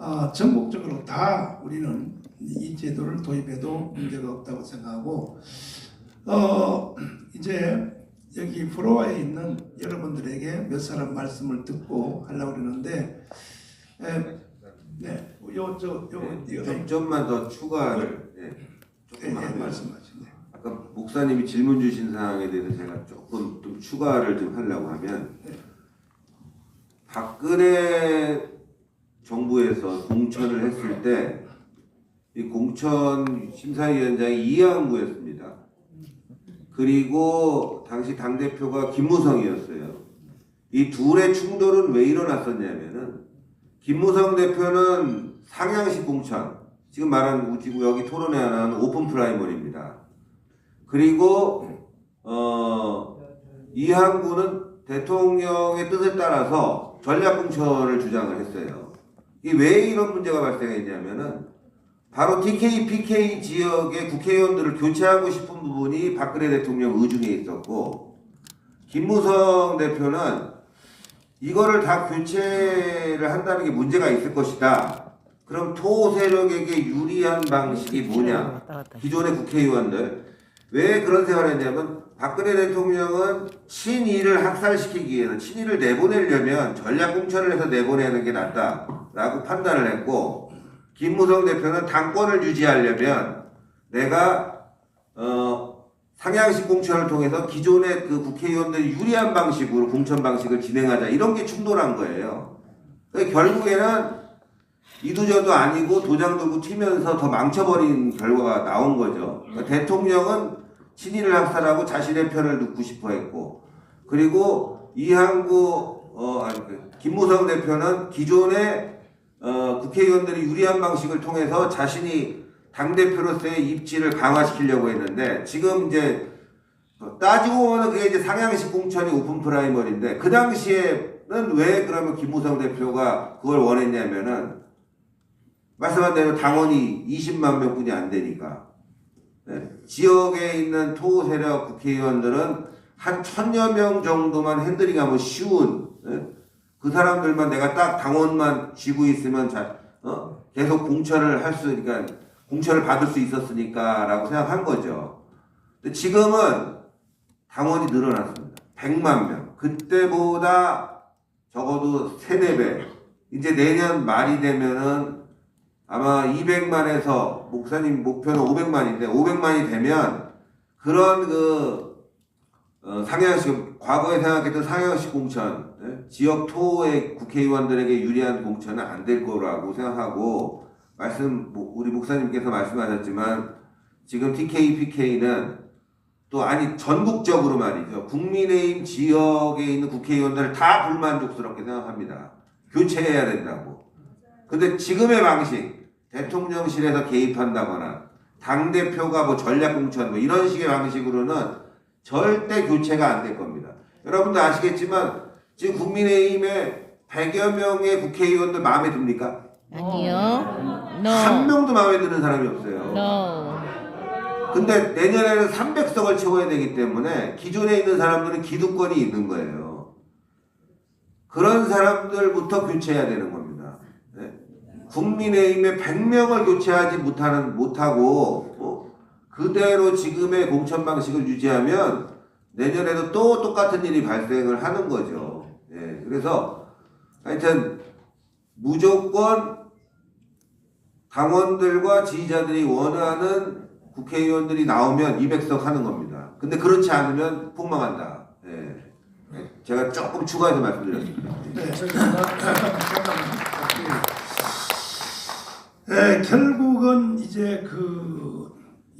어, 전국적으로 다 우리는 이 제도를 도입해도 문제가 없다고 생각하고 어, 이제 여기 프로와에 있는 여러분들에게 몇 사람 말씀을 듣고 하려고 그러는데 에, 네, 요 저요 이거 좀, 좀만 더 추가를 예, 예, 조금만 예, 말씀하시네. 아까 목사님이 질문 주신 사항에 대해서 제가 조금 좀 추가를 좀 하려고 하면 네. 박근혜 정부에서 공천을 했을 때 이 공천 심사위원장이 이항구였습니다. 그리고 당시 당 대표가 김무성이었어요. 이 둘의 충돌은 왜 일어났었냐면은 김무성 대표는 상향식 공천 지금 말한 지금 여기 토론회 하나는 오픈 프라이머리입니다. 그리고 어 이항구는 대통령의 뜻에 따라서 전략 공천을 주장을 했어요. 이왜 이런 문제가 발생했냐면은 바로 TK, PK 지역의 국회의원들을 교체하고 싶은 부분이 박근혜 대통령 의중에 있었고 김무성 대표는 이거를 다 교체를 한다는 게 문제가 있을 것이다. 그럼 토 세력에게 유리한 방식이 뭐냐? 기존의 국회의원들 왜 그런 생각을 했냐면 박근혜 대통령은 친이를 학살시키기 위해서 친이를 내보내려면 전략 공천을 해서 내보내는 게 낫다 라고 판단을 했고 김무성 대표는 당권을 유지하려면 내가 어 상향식 공천을 통해서 기존의 그 국회의원들이 유리한 방식으로 공천 방식을 진행하자 이런 게 충돌한 거예요. 그러니까 결국에는 이도저도 아니고 도장 들고 튀면서 더 망쳐버린 결과가 나온 거죠. 그러니까 대통령은 친일을 학살하고 자신의 편을 넣고 싶어 했고, 그리고 이항구, 어, 아니, 그 김무성 대표는 기존의 어, 국회의원들이 유리한 방식을 통해서 자신이 당대표로서의 입지를 강화시키려고 했는데, 지금 이제 어, 따지고 보면 그게 이제 상향식 공천이 오픈 프라이머리인데, 그 당시에는 왜 그러면 김무성 대표가 그걸 원했냐면은, 말씀한 대로 당원이 20만 명뿐이 안 되니까 네. 지역에 있는 토 세력 국회의원들은 한 천여 명 정도만 핸들링하면 쉬운 네. 그 사람들만 내가 딱 당원만 쥐고 있으면 자, 어? 계속 공천을 할 수, 그러니까 공천을 받을 수 있었으니까 라고 생각한 거죠. 근데 지금은 당원이 늘어났습니다. 100만 명. 그때보다 적어도 3, 4배. 이제 내년 말이 되면은 아마 200만에서 목사님 목표는 500만인데 500만이 되면 그런 그 어, 상향식 과거에 생각했던 상향식 공천 예? 지역 토의 국회의원들에게 유리한 공천은 안 될 거라고 생각하고 말씀 뭐, 우리 목사님께서 말씀하셨지만 지금 TK, PK는 또 아니 전국적으로 말이죠. 국민의힘 지역에 있는 국회의원들을 다 불만족스럽게 생각합니다. 교체해야 된다고. 근데 지금의 방식 대통령실에서 개입한다거나 당 대표가 뭐 전략 공천 뭐 이런 식의 방식으로는 절대 교체가 안 될 겁니다. 여러분도 아시겠지만 지금 국민의힘에 100여 명의 국회의원들 마음에 듭니까? 아니요. 한 No. 명도 마음에 드는 사람이 없어요. No. 근데 내년에는 300석을 채워야 되기 때문에 기존에 있는 사람들은 기득권이 있는 거예요. 그런 사람들부터 교체해야 되는 겁니다. 네. 국민의힘에 100명을 교체하지 못하는 못하고 어? 그대로 지금의 공천 방식을 유지하면 내년에도 또 똑같은 일이 발생을 하는 거죠. 예. 그래서 하여튼 무조건 당원들과 지지자들이 원하는 국회의원들이 나오면 200석 하는 겁니다. 근데 그렇지 않으면 폭망한다. 예. 예. 제가 조금 추가해서 말씀드렸습니다. 네, 네, 결국은 이제 그